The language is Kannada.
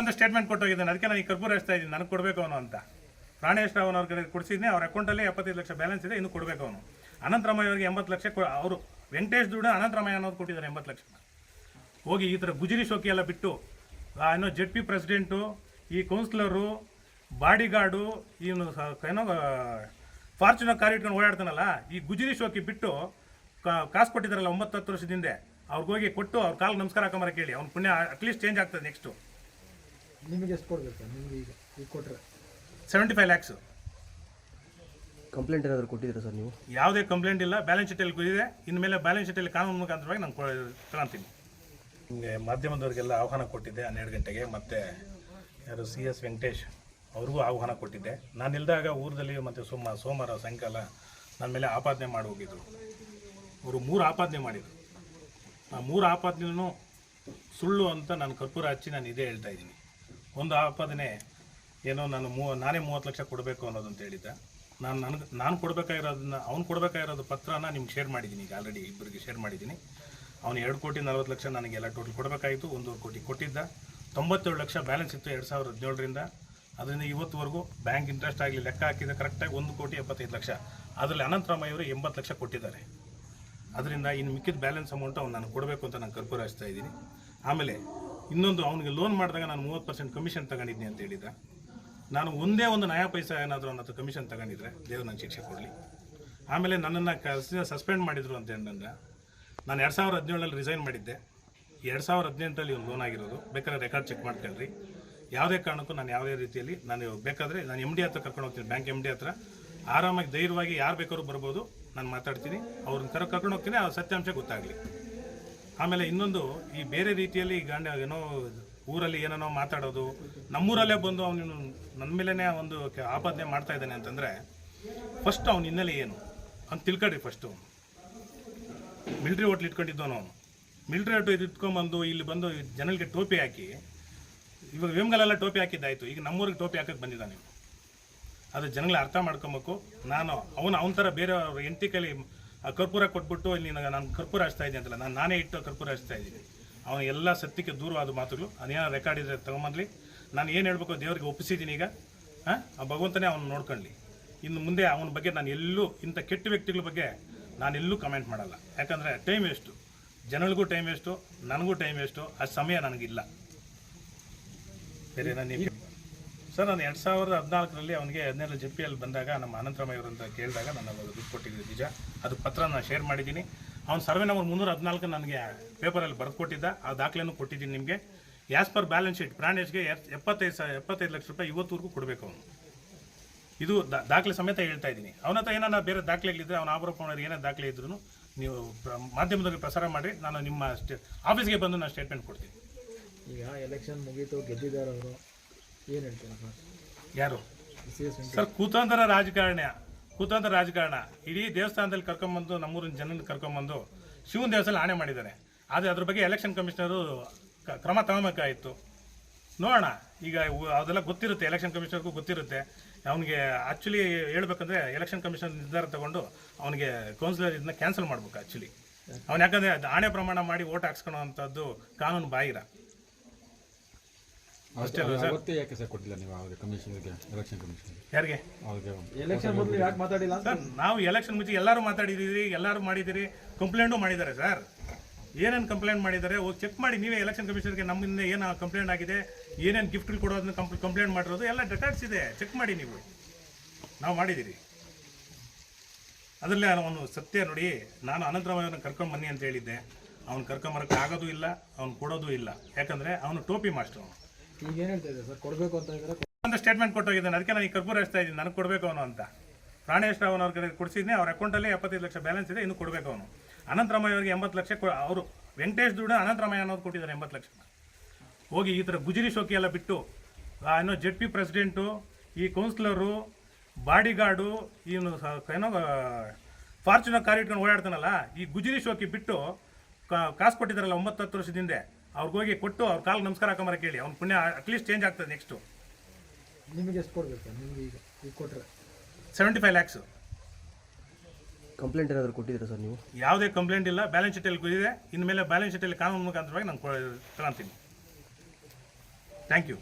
ಒಂದು ಸ್ಟೇಟ್ಮೆಂಟ್ ಕೊಟ್ಟೋಗಿದ್ದಾನೆ. ಅದಕ್ಕೆ ನಾನು ಈ ಕರ್ಪೂರ ಹಚ್ತಾ ಇದ್ದೀನಿ. ನನಗೆ ಕೊಡಬೇಕು ಅವನು ಅಂತ. ಪ್ರಾಣೇಶ್ ರಾವ್ ಅವ್ರ ಕಡೆ ಕೊಡಿಸಿದ್ನೆ ಅವ್ರ ಅಕೌಂಟಲ್ಲಿ ಎಪ್ಪತ್ತೈದು ಲಕ್ಷ ಬ್ಯಾಲೆನ್ಸ್ ಇದೆ, ಇನ್ನು ಕೊಡಬೇಕು ಅವನು. ಅನಂತರಾಮಯ್ಯ ಅವರಿಗೆ ಎಂಬತ್ತು ಲಕ್ಷ ಅವರು ವೆಂಕಟೇಶ್ ದುಡ್ಡು ಅನಂತರಾಮಯ್ಯ ಅನ್ನೋದು ಕೊಟ್ಟಿದ್ದಾರೆ ಎಂಬತ್ತು ಲಕ್ಷ. ಹೋಗಿ ಈ ಥರ ಗುಜರಿ ಶೋಕಿ ಎಲ್ಲ ಬಿಟ್ಟು ಏನೋ ಜೆಡ್ ಪಿ ಪ್ರೆಸಿಡೆಂಟು ಈ ಕೌನ್ಸಿಲರು ಬಾಡಿಗಾರ್ಡು ಇವನು ಏನೋ ಫಾರ್ಚುನರ್ ಕಾರ್ ಇಟ್ಕೊಂಡು ಓಡಾಡ್ತಾನಲ್ಲ, ಈ ಗುಜರಿ ಶೋಕಿ ಬಿಟ್ಟು ಕಾಸು ಕೊಟ್ಟಿದ್ದಾರಲ್ಲ ಒಂಬತ್ತು ಹತ್ತು ವರ್ಷದಿಂದ ಅವ್ರಿಗೆ ಹೋಗಿ ಕೊಟ್ಟು ಅವ್ರ ಕಾಲು ನಮಸ್ಕಾರ ಹಾಕೊಂಬರ ಕೇಳಿ ಅವ್ನು ಪುಣ್ಯ ಅಟ್ಲೀಸ್ಟ್ ಚೇಂಜ್ ಆಗ್ತದೆ ನೆಕ್ಸ್ಟು ನಿಮಗೆ ಎಷ್ಟು ಕೊಡಬೇಕು? ನಿಮಗೆ ಈಗ ಈಗ ಕೊಟ್ಟರೆ ಸೆವೆಂಟಿ ಫೈವ್ ಲ್ಯಾಕ್ಸು ಕಂಪ್ಲೇಂಟ್ ಏನಾದರೂ ಕೊಟ್ಟಿದ್ದೀರಾ ಸರ್ ನೀವು? ಯಾವುದೇ ಕಂಪ್ಲೇಂಟ್ ಇಲ್ಲ. ಬ್ಯಾಲೆನ್ಸ್ ಶೀಟಲ್ಲಿ ಇದೆ ಇನ್ಮೇಲೆ ಬ್ಯಾಲೆನ್ಸ್ ಶೀಟಲ್ಲಿ ಕಾನೂನು ಮುಖಾಂತರವಾಗಿ ನಾನು ತಗೊಂತೀನಿ. ನಿಮಗೆ ಮಾಧ್ಯಮದವರಿಗೆಲ್ಲ ಆಹ್ವಾನ ಕೊಟ್ಟಿದ್ದೆ ಹನ್ನೆರಡು ಗಂಟೆಗೆ. ಮತ್ತು ಯಾರು ಸಿ ಎಸ್ ವೆಂಕಟೇಶ್ ಅವ್ರಿಗೂ ಆಹ್ವಾನ ಕೊಟ್ಟಿದ್ದೆ. ನಾನು ಇಲ್ದಾಗ ಊರಲ್ಲಿ ಮತ್ತು ಸೋಮ ಸೋಮವಾರ ಸಾಯಂಕಾಲ ನನ್ನ ಮೇಲೆ ಆಪಾದನೆ ಮಾಡಿ ಹೋಗಿದ್ರು. ಅವರು ಮೂರು ಆಪಾದನೆ ಮಾಡಿದರು. ಆ ಮೂರು ಆಪಾದನೆಯೂ ಸುಳ್ಳು ಅಂತ ನಾನು ಕರ್ಪೂರ ಹಚ್ಚಿ ನಾನು ಇದೇ ಹೇಳ್ತಾ ಇದ್ದೀನಿ. ಒಂದು ಆಪಾದನೆ ಏನೋ ನಾನು ಮೂ ನಾನೇ ಮೂವತ್ತು ಲಕ್ಷ ಕೊಡಬೇಕು ಅನ್ನೋದು ಅಂತ ಹೇಳಿದ್ದ. ನಾನು ನನಗೆ, ನಾನು ಕೊಡಬೇಕಾಗಿರೋದನ್ನ, ಅವ್ನು ಕೊಡಬೇಕಾಗಿರೋದು ಪತ್ರನ ನಿಮ್ಗೆ ಶೇರ್ ಮಾಡಿದ್ದೀನಿ ಈಗ ಆಲ್ರೆಡಿ ಇಬ್ಬರಿಗೆ ಶೇರ್ ಮಾಡಿದ್ದೀನಿ. ಅವ್ನು ಎರಡು ಕೋಟಿ ನಲ್ವತ್ತು ಲಕ್ಷ ನನಗೆಲ್ಲ ಟೋಟಲ್ ಕೊಡಬೇಕಾಯಿತು, ಒಂದೂವರೆ ಕೋಟಿ ಕೊಟ್ಟಿದ್ದ. ತೊಂಬತ್ತೇಳು ಲಕ್ಷ ಬ್ಯಾಲೆನ್ಸ್ ಇತ್ತು ಎರಡು ಸಾವಿರದ ಹದಿನೇಳರಿಂದ. ಅದರಿಂದ ಇವತ್ತುವರೆಗೂ ಬ್ಯಾಂಕ್ ಇಂಟ್ರೆಸ್ಟ್ ಆಗಲಿ, ಲೆಕ್ಕ ಹಾಕಿದ ಕರೆಕ್ಟಾಗಿ ಒಂದು ಕೋಟಿ ಎಪ್ಪತ್ತೈದು ಲಕ್ಷ. ಅದರಲ್ಲಿ ಅನಂತರಾಮಯ್ಯ ಅವರು ಎಂಬತ್ತು ಲಕ್ಷ ಕೊಟ್ಟಿದ್ದಾರೆ. ಅದರಿಂದ ಇನ್ನು ಮಿಕ್ಕಿದ ಬ್ಯಾಲೆನ್ಸ್ ಅಮೌಂಟ್ ಅವ್ನು ನಾನು ಕೊಡಬೇಕು ಅಂತ ನಾನು ಕರ್ಪೂರ ಹಚ್ತಾ ಇದ್ದೀನಿ. ಆಮೇಲೆ ಇನ್ನೊಂದು ಅವನಿಗೆ ಲೋನ್ ಮಾಡಿದಾಗ ನಾನು ಮೂವತ್ತು ಪರ್ಸೆಂಟ್ ಕಮಿಷನ್ ತಗೊಂಡಿದ್ದೆ ಅಂತ ಹೇಳಿದ ನಾನು ಒಂದೇ ಒಂದು ನಯಾ ಪೈಸಾ ಏನಾದರೂ ಹತ್ರ ಕಮಿಷನ್ ತಗೊಂಡಿದ್ರೆ ದೇವ್ರು ನನ್ನ ಶಿಕ್ಷೆ ಕೊಡಲಿ. ಆಮೇಲೆ ನನ್ನನ್ನು ಕೆಲಸ ಸಸ್ಪೆಂಡ್ ಮಾಡಿದರು ಅಂತ ಏನಂದ್ರೆ ನಾನು ಎರಡು ಸಾವಿರದ ಹದಿನೇಳರಲ್ಲಿ ರಿಸೈನ್ ಮಾಡಿದ್ದೆ. ಎರಡು ಸಾವಿರದ ಹದಿನೆಂಟರಲ್ಲಿ ಒಂದು ಲೋನ್ ಆಗಿರೋದು. ಬೇಕಾದ್ರೆ ರೆಕಾರ್ಡ್ ಚೆಕ್ ಮಾಡ್ಕೊಳ್ರಿ. ಯಾವುದೇ ಕಾರಣಕ್ಕೂ ನಾನು ಯಾವುದೇ ರೀತಿಯಲ್ಲಿ ನಾನು ಬೇಕಾದರೆ ನಾನು ಎಂ ಡಿ ಹತ್ರ ಕರ್ಕೊಂಡು ಹೋಗ್ತೀನಿ. ಬ್ಯಾಂಕ್ ಎಂ ಡಿ ಹತ್ರ. ಆರಾಮಾಗಿ ಧೈರ್ಯವಾಗಿ ಯಾರು ಬೇಕಾದ್ರೂ ಬರ್ಬೋದು. ನಾನು ಮಾತಾಡ್ತೀನಿ. ಅವ್ರನ್ನ ಕರ ಕರ್ಕೊಂಡು ಹೋಗ್ತೀನಿ. ಆ ಸತ್ಯಾಂಶ ಗೊತ್ತಾಗಲಿ. ಆಮೇಲೆ ಇನ್ನೊಂದು, ಈ ಬೇರೆ ರೀತಿಯಲ್ಲಿ ಗಂಡ ಏನೋ ಊರಲ್ಲಿ ಏನೇನೋ ಮಾತಾಡೋದು, ನಮ್ಮೂರಲ್ಲೇ ಬಂದು ಅವನು ನನ್ನ ಮೇಲೇ ಒಂದು ಆಪಾದನೆ ಮಾಡ್ತಾ ಇದ್ದಾನೆ ಅಂತಂದರೆ ಫಸ್ಟ್ ಅವ್ನ ಹಿನ್ನೆಲೆ ಏನು? ಅಂತ ತಿಳ್ಕೊಳ್ರಿ ಫಸ್ಟು ಮಿಲ್ಟ್ರಿ ಹೋಟ್ಲ್ ಇಟ್ಕೊಂಡಿದ್ದವನು ಅವನು. ಮಿಲ್ಟ್ರಿ ಹೋಟ್ಲ್ ಇಟ್ಕೊಂಬಂದು ಇಲ್ಲಿ ಬಂದು ಜನಗಳಿಗೆ ಟೋಪಿ ಹಾಕಿ, ಇವಾಗ ವೇಮ್ಗಲೆಲ್ಲ ಟೋಪಿ ಹಾಕಿದ್ದಾಯಿತು, ಈಗ ನಮ್ಮೂರಿಗೆ ಟೋಪಿ ಹಾಕಕ್ಕೆ ಬಂದಿದ್ದಾನೆ. ಅದು ಜನಗಳ ಅರ್ಥ ಮಾಡ್ಕೊಬೇಕು. ನಾನು ಅವನು ಅವನ ಥರ ಬೇರೆಯವ್ರ ಹೆಂಡತಿ ಕೈಲಿ ಆ ಕರ್ಪೂರ ಕೊಟ್ಬಿಟ್ಟು ನೀನು ನಾನು ಕರ್ಪೂರ ಹಚ್ತಾ ಇದ್ದೀನಿ ಅಂತಲ್ಲ, ನಾನು ನಾನೇ ಇಟ್ಟು ಕರ್ಪೂರ ಹಚ್ತಾ ಇದ್ದೀನಿ. ಅವನ ಎಲ್ಲ ಸತ್ಯಕ್ಕೆ ದೂರವಾದ ಮಾತುಗಳು ಅದೇನೋ ರೆಕಾರ್ಡ್ ಇದ್ರೆ ತಗೊಂಬಂದ್ಲಿ. ನಾನು ಏನು ಹೇಳ್ಬೇಕು ದೇವರಿಗೆ ಒಪ್ಪಿಸಿದ್ದೀನಿ ಈಗ. ಆ? ಭಗವಂತನೇ ಅವನು ನೋಡ್ಕೊಳ್ಳಿ ಇನ್ನು ಮುಂದೆ ಅವನ ಬಗ್ಗೆ ನಾನು ಎಲ್ಲೂ, ಇಂಥ ಕೆಟ್ಟ ವ್ಯಕ್ತಿಗಳ ಬಗ್ಗೆ ನಾನು ಎಲ್ಲೂ ಕಮೆಂಟ್ ಮಾಡಲ್ಲ. ಯಾಕಂದರೆ ಟೈಮ್ ವೇಸ್ಟು ಜನಗಳಿಗೂ ಟೈಮ್ ವೇಸ್ಟು ನನಗೂ ಟೈಮ್ ವೇಸ್ಟು ಆ ಸಮಯ ನನಗಿಲ್ಲ. ಬೇರೆ ನಾನು ಸರ್, ನಾನು ಎರಡು ಸಾವಿರದ ಹದಿನಾಲ್ಕರಲ್ಲಿ ಅವನಿಗೆ ಹದಿನೇಳು ಜೆ ಪಿ ಎಲ್ ಬಂದಾಗ ನಮ್ಮ ಅನಂತರಾಮಯ್ಯ ಅವರು ಅಂತ ಕೇಳಿದಾಗ ನಾನು ಅವಾಗ ದುಡ್ಡು ಕೊಟ್ಟಿದ್ದೆ ನಿಜ. ಅದು ಪತ್ರ ನಾನು ಶೇರ್ ಮಾಡಿದ್ದೀನಿ. ಅವ್ನು ಸರ್ವೆ ನಂಬರ್ ಮುನ್ನೂರ ಹದಿನಾಲ್ಕು ನನಗೆ ಪೇಪರಲ್ಲಿ ಬರೆದು ಕೊಟ್ಟಿದ್ದ. ಆ ದಾಖಲೆನೂ ಕೊಟ್ಟಿದ್ದೀನಿ ನಿಮಗೆ. ಆ್ಯಸ್ ಪರ್ ಬ್ಯಾಲೆನ್ಸ್ ಶೀಟ್ ಪ್ರಾಣೇಶ್ಗೆ ಎಪ್ಪತ್ತೈದು ಸಾವಿರ ಎಪ್ಪತ್ತೈದು ಲಕ್ಷ ರೂಪಾಯಿ ಇವತ್ತುವರೆಗೂ ಕೊಡಬೇಕು ಅವನು. ಇದು ದಾಖಲೆ ಸಮೇತ ಹೇಳ್ತಾ ಇದ್ದೀನಿ. ಅವನ ಹತ್ರ ಏನಾರ ಬೇರೆ ದಾಖಲೆಗಳಿದ್ರೆ ಅವನ ಆರೋಪಣರು ಏನೇ ದಾಖಲೆ ಇದ್ರೂ ನೀವು ಮಾಧ್ಯಮದಲ್ಲಿ ಪ್ರಸಾರ ಮಾಡಿ ನಾನು ನಿಮ್ಮ ಆಫೀಸ್ಗೆ ಬಂದು ನಾನು ಸ್ಟೇಟ್ಮೆಂಟ್ ಕೊಡ್ತೀನಿ. ಈಗ ಎಲೆಕ್ಷನ್ ಮುಗೀತು, ಗೆದ್ದಿದ್ದಾರೆ ಅವರು. ಏನು ಹೇಳ್ತೀರಾ ಸರ್? ಯಾರು? ಸಿ ಎಸ್ ಸರ್ ಕುತಂತ್ರ ರಾಜಕಾರಣ ಕುತಂತ್ರ ರಾಜಕಾರಣ. ಇಡೀ ದೇವಸ್ಥಾನದಲ್ಲಿ ಕರ್ಕೊಂಬಂದು ನಮ್ಮೂರಿನ ಜನನ ಕರ್ಕೊಂಬಂದು ಶಿವನ ದೇವಸ್ಥಾನ ಆಣೆ ಮಾಡಿದ್ದಾರೆ. ಆದರೆ ಅದ್ರ ಬಗ್ಗೆ ಎಲೆಕ್ಷನ್ ಕಮಿಷನರು ಕ- ಕ್ರಮ ತಗೋಬೇಕಾಯಿತು ನೋಡೋಣ ಈಗ ಉ- ಅದೆಲ್ಲ ಗೊತ್ತಿರುತ್ತೆ ಎಲೆಕ್ಷನ್ ಕಮಿಷನರ್ಗೂ ಗೊತ್ತಿರುತ್ತೆ. ಅವನಿಗೆ ಆ್ಯಕ್ಚುಲಿ ಹೇಳ್ಬೇಕಂದ್ರೆ ಎಲೆಕ್ಷನ್ ಕಮಿಷನ್ ನಿರ್ಧಾರ ತಗೊಂಡು ಅವನಿಗೆ ಕೌನ್ಸಿಲರ್ ಇದನ್ನ ಕ್ಯಾನ್ಸಲ್ ಮಾಡ್ಬೇಕು ಆ್ಯಕ್ಚುಲಿ ಅವ್ನು ಯಾಕಂದರೆ ಆಣೆ ಪ್ರಮಾಣ ಮಾಡಿ ಓಟ್ ಹಾಕ್ಸ್ಕೊಳೋ ಅಂಥದ್ದು ಕಾನೂನು ಬಾಹಿರ. ಅಷ್ಟೇ ಅಲ್ವಾ ಸರ್? ಅವತ್ತೇ ಯಾಕೆ ಸರ್ ಕೊಟ್ಟಿಲ್ಲ ನೀವು ಅವ್ರಿಗೆ ಕಮಿಷನ್ಗೆ ಎಲೆಕ್ಷನ್ ಕಮಿಷನ್ ಯಾರಿಗೆ? ಅವ್ರಿಗೆ ಎಲೆಕ್ಷನ್ ಮೊದಲು ಯಾಕೆ ಮಾತಾಡಿಲ್ಲ ಅಂತ? ಸರ್ ನಾವು ಎಲೆಕ್ಷನ್ ಮುಂಚೆ ಎಲ್ಲರೂ ಮಾತಾಡಿದೀರಿ ಎಲ್ಲರೂ ಮಾಡಿದಿರಿ ಕಂಪ್ಲೇಂಟು ಮಾಡಿದ್ದಾರೆ ಸರ್. ಏನೇನು ಕಂಪ್ಲೇಂಟ್ ಮಾಡಿದ್ದಾರೆ ಹೋಗಿ ಚೆಕ್ ಮಾಡಿ ನೀವೇ ಎಲೆಕ್ಷನ್ ಕಮಿಷನರ್ಗೆ ನಮ್ಮಿಂದ ಏನು ಕಂಪ್ಲೇಂಟ್ ಆಗಿದೆ ಏನೇನು ಗಿಫ್ಟ್ಗಳು ಕೊಡೋದನ್ನ ಕಂಪ್ ಕಂಪ್ಲೇಂಟ್ ಮಾಡಿರೋದು ಎಲ್ಲ ಡೆಟಾಕ್ಸ್ ಇದೆ. ಚೆಕ್ ಮಾಡಿ ನೀವು. ನಾವು ಮಾಡಿದ್ದೀರಿ ಅದರಲ್ಲೇ ಅವನು ಸತ್ಯ ನೋಡಿ ನಾನು ಅನಂತರಾಮಯ್ಯವ್ರನ್ನ ಕರ್ಕೊಂಡು ಬನ್ನಿ ಅಂತ ಹೇಳಿದ್ದೆ. ಅವ್ನು ಕರ್ಕೊಂಬರಕ್ಕೆ ಆಗೋದು ಇಲ್ಲ ಅವ್ನು ಕೊಡೋದು ಇಲ್ಲ. ಯಾಕಂದರೆ ಅವನು ಟೋಪಿ ಮಾಸ್ಟರ್. ಅವನು ಅಂತ ಒಂದು ಸ್ಟೇಟ್ಮೆಂಟ್ ಕೊಟ್ಟೋಗಿದ್ದಾನೆ. ಅದಕ್ಕೆ ನಾನು ಈ ಕರ್ಪೂರ ಹಚ್ತಾ ಇದ್ದೀನಿ. ನನಗೆ ಕೊಡಬೇಕು ಅವನು ಅಂತ. ಪ್ರಾಣೇಶ್ ರಾವ್ ಅವ್ರ ಕಡೆ ಕೊಡಿಸಿದ್ನೆ ಅವ್ರ ಅಕೌಂಟಲ್ಲಿ ಎಪ್ಪತ್ತೈದು ಲಕ್ಷ ಬ್ಯಾಲೆನ್ಸ್ ಇದೆ, ಇನ್ನು ಕೊಡಬೇಕು ಅವನು. ಅನಂತರಾಮಯ್ಯ ಅವರಿಗೆ ಎಂಬತ್ತು ಲಕ್ಷ ಅವರು ವೆಂಕಟೇಶ್ ದುಡ್ಡು ಅನಂತರಾಮಯ್ಯ ಅನ್ನೋದು ಕೊಟ್ಟಿದ್ದಾರೆ ಎಂಬತ್ತು ಲಕ್ಷ. ಹೋಗಿ ಈ ಥರ ಗುಜರಿ ಶೋಕಿ ಎಲ್ಲ ಬಿಟ್ಟು ಏನೋ ಜೆಡ್ ಪಿ ಪ್ರೆಸಿಡೆಂಟು ಈ ಕೌನ್ಸಿಲರು ಬಾಡಿಗಾರ್ಡು ಇವನು ಏನೋ ಫಾರ್ಚುನರ್ ಕಾರ್ ಇಟ್ಕೊಂಡು ಓಡಾಡ್ತಾನಲ್ಲ, ಈ ಗುಜರಿ ಶೋಕಿ ಬಿಟ್ಟು ಕಾಸು ಕೊಟ್ಟಿದ್ದಾರಲ್ಲ ಒಂಬತ್ತು ಹತ್ತು ವರ್ಷದ ಹಿಂದೆ ಅವ್ರಿಗೆ ಹೋಗಿ ಕೊಟ್ಟು ಅವ್ರ ಕಾಲ್ ನಮಸ್ಕಾರ ಹಾಕೊಂಬರ ಕೇಳಿ ಅವ್ನ ಪುಣ್ಯ ಅಟ್ಲೀಸ್ಟ್ ಚೇಂಜ್ ಆಗ್ತದೆ ನೆಕ್ಸ್ಟು ನಿಮಗೆ ಎಷ್ಟು ಕೊಡ್ಬೇಕು ನಿಮ್ಗೆ ಈಗ ಈಗ ಕೊಟ್ಟರೆ ಸೆವೆಂಟಿ ಫೈವ್ ಲ್ಯಾಕ್ಸು ಕಂಪ್ಲೇಂಟ್ ಏನಾದರೂ ಕೊಟ್ಟಿದ್ದೀರಾ ಸರ್ ನೀವು? ಯಾವುದೇ ಕಂಪ್ಲೇಂಟ್ ಇಲ್ಲ. ಬ್ಯಾಲೆನ್ಸ್ ಶೀಟಲ್ಲಿ ಇದೆ ಇನ್ಮೇಲೆ ಬ್ಯಾಲೆನ್ಸ್ ಶೀಟಲ್ಲಿ ಕಾನೂನು ಮುಖಾಂತರವಾಗಿ ನಾನು ತಗೊಂತೀನಿ ಥ್ಯಾಂಕ್ ಯು